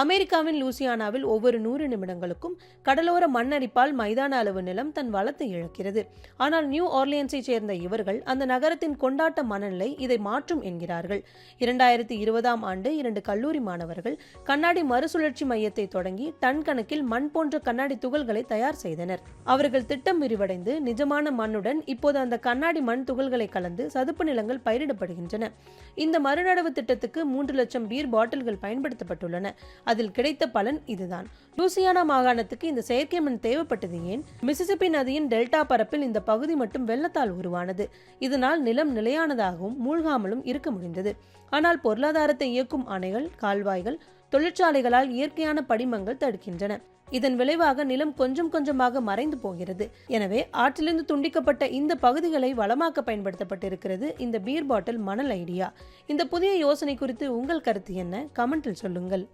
அமெரிக்காவின் லூசியானாவில் ஒவ்வொரு நூறு நிமிடங்களுக்கும் கடலோர மண்ணரிப்பால் மைதான அளவு நிலம் தன் வளத்தை இழக்கிறது. ஆனால் நியூ ஆர்லியன்ஸை சேர்ந்த இவர்கள் அந்த நகரத்தின் கொண்டாட்ட மனநிலை இதை மாற்றும் என்கிறார்கள். இரண்டாயிரத்தி இருபதாம் ஆண்டு இரண்டு கல்லூரி மாணவர்கள் கண்ணாடி மறுசுழற்சி மையத்தை தொடங்கி டன் கணக்கில் மண் போன்ற கண்ணாடி துகள்களை தயார் செய்தனர். அவர்கள் திட்டம் விரிவடைந்து நிஜமான மண்ணுடன் இப்போது அந்த கண்ணாடி மண் துகள்களை கலந்து சதுப்பு நிலங்கள் பயிரிடப்படுகின்றன. இந்த மறுநடவு திட்டத்துக்கு மூன்று லட்சம் பீர் பாட்டில்கள் பயன்படுத்தப்பட்டுள்ளன. அதில் கிடைத்த பலன் இதுதான். லூசியானா மாகாணத்துக்கு இந்த செயற்கை மண் தேவைப்பட்டது ஏன்? மிசிசிபி நதியின் டெல்டா பரப்பில் இந்த பகுதி மட்டும் வெள்ளத்தால் உருவானது. இதனால் நிலம் நிலையானதாகவும் மூழ்காமலும் இருக்க முடிந்தது. ஆனால் பொருளாதாரத்தை இயக்கும் அணைகள் கால்வாய்கள் தொழிற்சாலைகளால் இயற்கையான படிமங்கள் தடுக்கின்றன. இதன் விளைவாக நிலம் கொஞ்சம் கொஞ்சமாக மறைந்து போகிறது. எனவே ஆற்றிலிருந்து துண்டிக்கப்பட்ட இந்த பகுதிகளை வளமாக்க பயன்படுத்தப்பட்டிருக்கிறது இந்த பீர் பாட்டில் மணல் ஐடியா. இந்த புதிய யோசனை குறித்து உங்கள் கருத்து என்ன? கமெண்டில் சொல்லுங்கள்.